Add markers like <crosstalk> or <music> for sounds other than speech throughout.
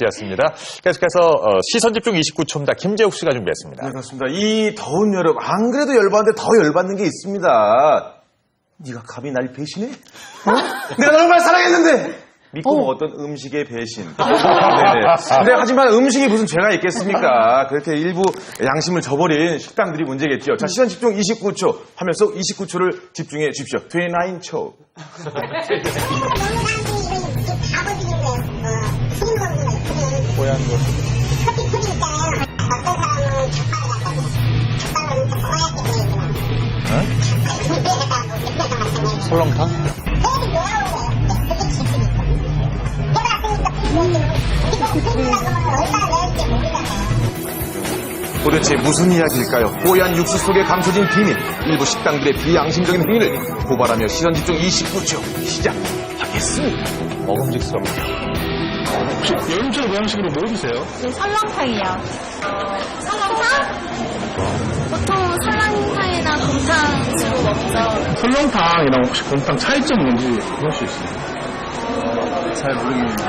씨였습니다. 계속해서 어, 시선 집중 29초입니다. 김재욱 씨가 준비했습니다. 네, 그렇습니다. 이 더운 여름, 안 그래도 열받는데 더 열받는 게 있습니다. 네가 감히 날 배신해? 어? <laughs> 내가 널 얼마나 사랑했는데! 믿고 먹었던 음식의 배신. <laughs> 네네. 근데 하지만 음식이 무슨 죄가 있겠습니까? 그렇게 일부 양심을 저버린 식당들이 문제겠죠. 자, 시선 집중 29초. 화면 속 29초를 집중해 주십시오. 29초. <laughs> 설렁탕? 도대체 무슨 이야기일까요? 뽀얀 육수 속에 감춰진 비밀. 일부 식당들의 비양심적인 행위를 고발하며 시선 집중 29초 시작하겠습니다. 먹음직스럽다. 혹시 여름철 모양식으로 뭐 드세요? 네, 설렁탕이요. 설렁탕? 보통 설렁탕이나 곰탕 주로 먹죠. 설렁탕이랑 혹시 곰탕 차이점이 뭔지 볼 수 있어요? 잘 모르겠는데.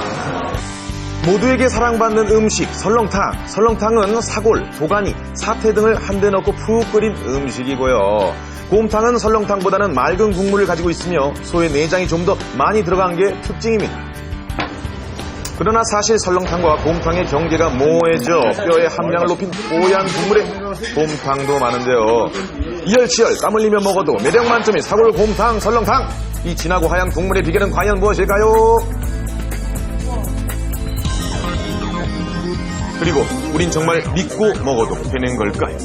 모두에게 사랑받는 음식 설렁탕. 설렁탕은 사골, 도가니, 사태 등을 한데 넣고 푹 끓인 음식이고요. 곰탕은 설렁탕보다는 맑은 국물을 가지고 있으며 소의 내장이 좀 더 많이 들어간 게 특징입니다. 그러나 사실 설렁탕과 곰탕의 경계가 모호해져 뼈의 함량을 높인 뽀얀 국물에 곰탕도 많은데요. 이열치열 땀 흘리며 먹어도 매력 만점의 사골 곰탕 설렁탕. 이 진하고 하얀 국물의 비결은 과연 무엇일까요? 그리고 우린 정말 믿고 먹어도 되는 걸까요?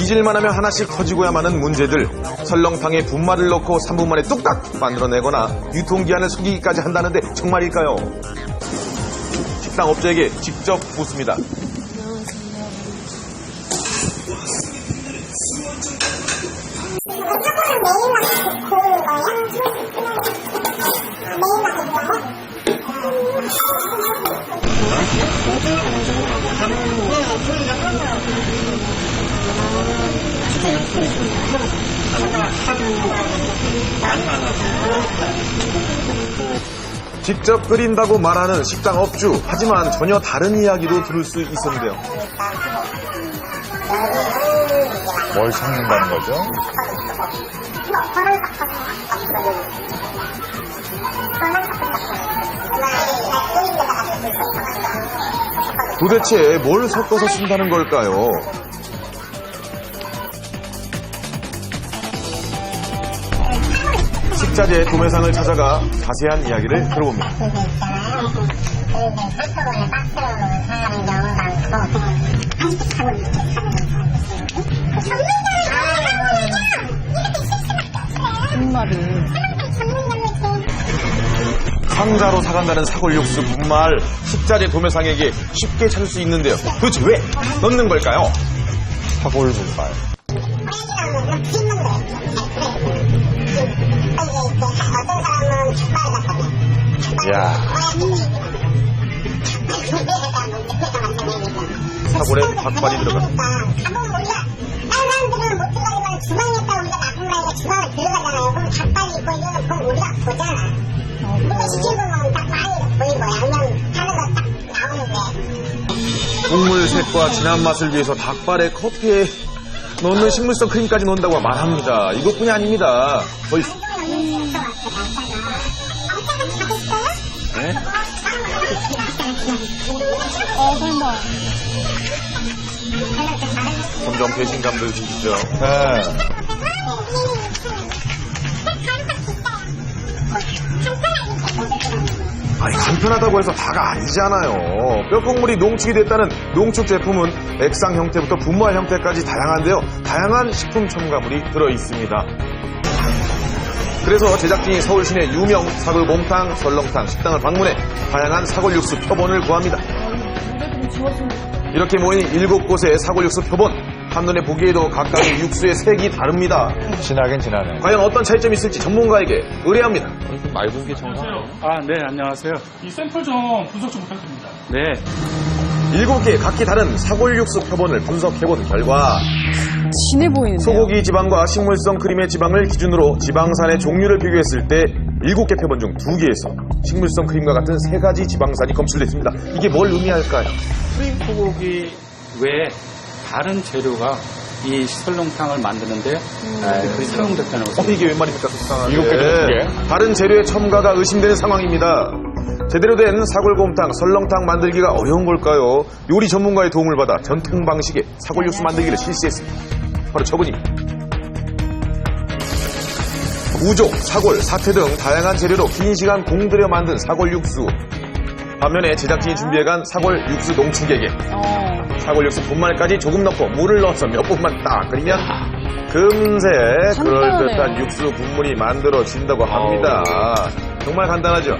잊을만 하면 하나씩 터지고야 마는 문제들 설렁탕에 분말을 넣고 3분 만에 뚝딱 만들어내거나 유통기한을 속이기까지 한다는데 정말일까요? 식당 업자에게 직접 묻습니다. 직접 끓인다고 말하는 식당 업주 하지만 전혀 다른 이야기도 들을 수 있었는데요. 뭘 찾는다는 거죠? 도대체 뭘 섞어서 쓴다는 걸까요? 식자재 도매상을 찾아가 자세한 이야기를 들어봅니다. 상자로 사간다는 사골 육수 분말 식자재 도매상에게 쉽게 찾을 수 있는데요. 도대체 왜 넣는 걸까요? 사골 분말. 야 사골에 닭발이 보이고 양념 하는 거 딱 나오는데 국물 색과 진한 맛을 위해서 닭발에 커피에 넣는 식물성 크림까지 넣는다고 말합니다. 이것뿐이 아닙니다. 거의 네? 점점 배신감들 드시죠. 네. 아니 간편하다고 해서 다가 아니잖아요. 뼈국물이 농축이 됐다는 농축 제품은 액상 형태부터 분말 형태까지 다양한데요. 다양한 식품 첨가물이 들어 있습니다. 그래서 제작진이 서울 시내 유명 사골 곰탕, 설렁탕 식당을 방문해 다양한 사골 육수 표본을 구합니다. 이렇게 모인 일곱 곳의 사골 육수 표본 한눈에 보기에도 각각의 육수의 색이 다릅니다. 진하긴 진하네. 과연 어떤 차이점이 있을지 전문가에게 의뢰합니다. 맑은 게 정상. 아, 네, 안녕하세요. 이 샘플 좀 분석 좀 부탁드립니다. 네. 일곱 개 각기 다른 사골 육수 표본을 분석해본 결과 진해 보이는데요. 소고기 지방과 식물성 크림의 지방을 기준으로 지방산의 종류를 비교했을 때 일곱 개 표본 중두 개에서 식물성 크림과 같은 세 가지 지방산이 검출되어 있습니다. 이게 뭘 의미할까요? 수입 소고기 외에 다른 재료가 이 설렁탕을 만드는데 그 사용됐다는 어, 것을 이게 웬 말입니까, 속상하게. 일곱 개두 개. 다른 재료의 첨가가 의심되는 상황입니다. 제대로 된 사골곰탕, 설렁탕 만들기가 어려운 걸까요? 요리 전문가의 도움을 받아 전통 방식의 사골 육수 만들기를 실시했습니다. 바로 저분이. 우족, 사골, 사태 등 다양한 재료로 긴 시간 공들여 만든 사골 육수. 반면에 제작진이 준비해간 사골 육수 농축에게 사골 육수 분말까지 조금 넣고 물을 넣어서 몇 분만 딱 끓이면 금세 그럴듯한 육수 국물이 만들어진다고 합니다. 정말 간단하죠?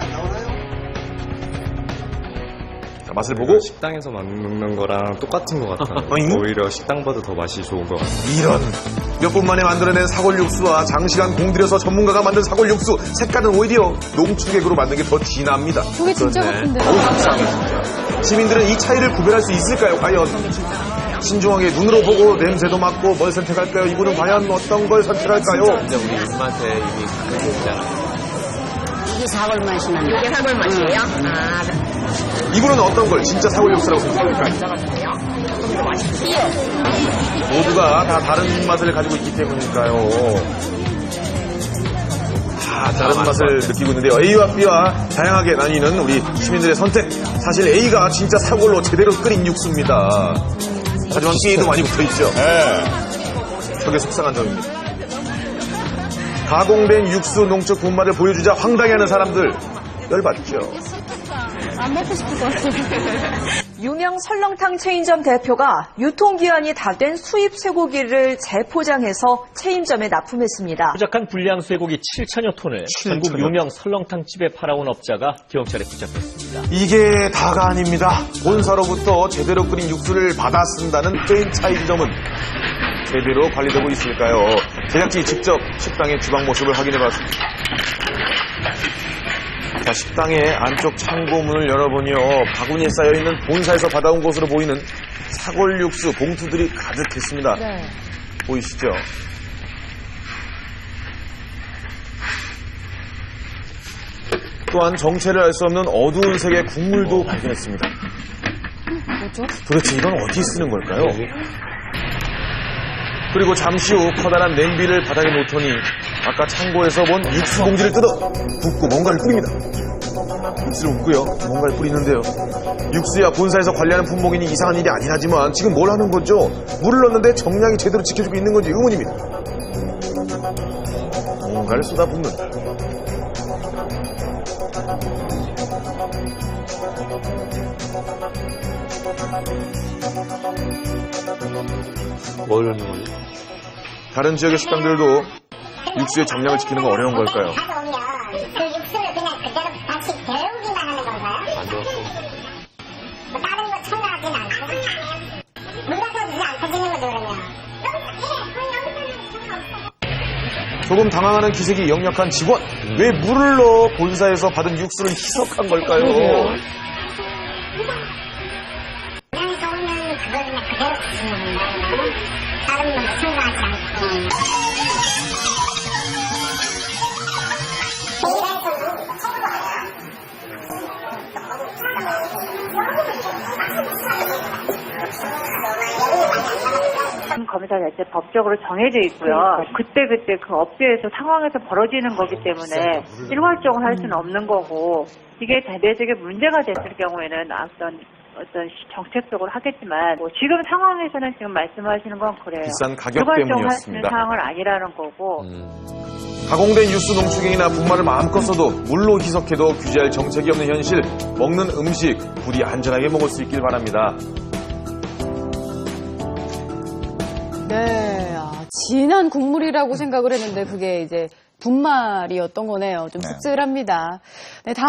자, 맛을 보고 식당에서 먹는 거랑 똑같은 것 같아요. 어잉? 오히려 식당보다 더 맛이 좋은 것 같아요. 이런 몇 분 만에 만들어낸 사골 육수와 장시간 공들여서 전문가가 만든 사골 육수 색깔은 오히려 농축액으로 만든 게 더 진합니다. 저게 진짜 같은데. 어우 속상해 진짜. 시민들은 이 차이를 구별할 수 있을까요? 과연 신중하게 눈으로 보고 냄새도 맡고 뭘 선택할까요? 이분은 과연 어떤 걸 선택할까요? 우리 입맛에 이미 가게 되잖아요. 이게 사골 맛이는. 이게 사골 맛이에요? 아, 이분은 어떤 걸 진짜 사골 육수라고 생각할까요? 모두가 다 다른 맛을 가지고 있기 때문일까요? 다 다른 맛을 느끼고 있는데요. A와 B와 다양하게 나뉘는 우리 시민들의 선택. 사실 A가 진짜 사골로 제대로 끓인 육수입니다. 하지만 B에도 많이 붙어 있죠. 저게 속상한 점입니다. 가공된 육수 농축 분말을 보여주자 황당해하는 사람들 열받죠. 안 먹고 싶을 것 같아요. <laughs> 유명 설렁탕 체인점 대표가 유통기한이 다 된 수입 쇠고기를 재포장해서 체인점에 납품했습니다. 부족한 불량 쇠고기 7천여 ton을 전국 유명 설렁탕집에 팔아온 업자가 경찰에 붙잡혔습니다. 이게 다가 아닙니다. 본사로부터 제대로 끓인 육수를 받아 쓴다는 프랜차이즈점은 제대로 관리되고 있을까요? 제작진이 직접 식당의 주방 모습을 확인해 봤습니다. 자, 식당의 안쪽 창고 문을 열어보니요. 바구니에 쌓여있는 본사에서 받아온 것으로 보이는 사골 육수 봉투들이 가득했습니다. 보이시죠? 또한 정체를 알 수 없는 어두운 색의 국물도 발견했습니다. 뭐죠? 도대체 이건 어디 쓰는 걸까요? 그리고 잠시 후 커다란 냄비를 바닥에 놓더니 아까 창고에서 본 육수 봉지를 뜯어 붓고 뭔가를 뿌립니다. 육수를 붓고요. 뭔가를 뿌리는데요. 육수야 본사에서 관리하는 품목이니 이상한 일이 아닌 하지만 지금 뭘 하는 거죠? 물을 넣는데 정량이 제대로 지켜주고 있는 건지 의문입니다. 뭔가를 쏟아붓는다. 뭘 넣는 거죠? 다른 지역의 식당들도 육수의 정량을 지키는 건 어려운 걸까요? 그 육수를 그냥 그대로 다시 데우기만 하는 건가요? 뭐 다른 거 첨가하진 않고 물 갖다 주지 안 터지는 거죠 그러면 조금 당황하는 기색이 역력한 직원. 왜 물을 넣어 본사에서 받은 육수를 희석한 걸까요? 오면 그걸 그냥 그대로 드시는 건가요? 다른 거 첨가하지 않고 검사 자체 법적으로 정해져 있고요. 그때 그때 그 업계에서 상황에서 벌어지는 거기 때문에 일괄적으로 할 수는 없는 거고 이게 대대적인 문제가 됐을 경우에는 어떤 어떤 시- 정책적으로 하겠지만 뭐 지금 상황에서는 지금 말씀하시는 건 그래요. 비싼 가격 때문이었습니다. 상황은 아니라는 거고 가공된 육수 농축액이나 분말을 마음껏 써도 물로 희석해도 규제할 정책이 없는 현실. 먹는 음식 부디 안전하게 먹을 수 있길 바랍니다. 네, 아, 진한 국물이라고 생각을 했는데 그게 이제 분말이었던 거네요. 좀 씁쓸합니다. 네, 다음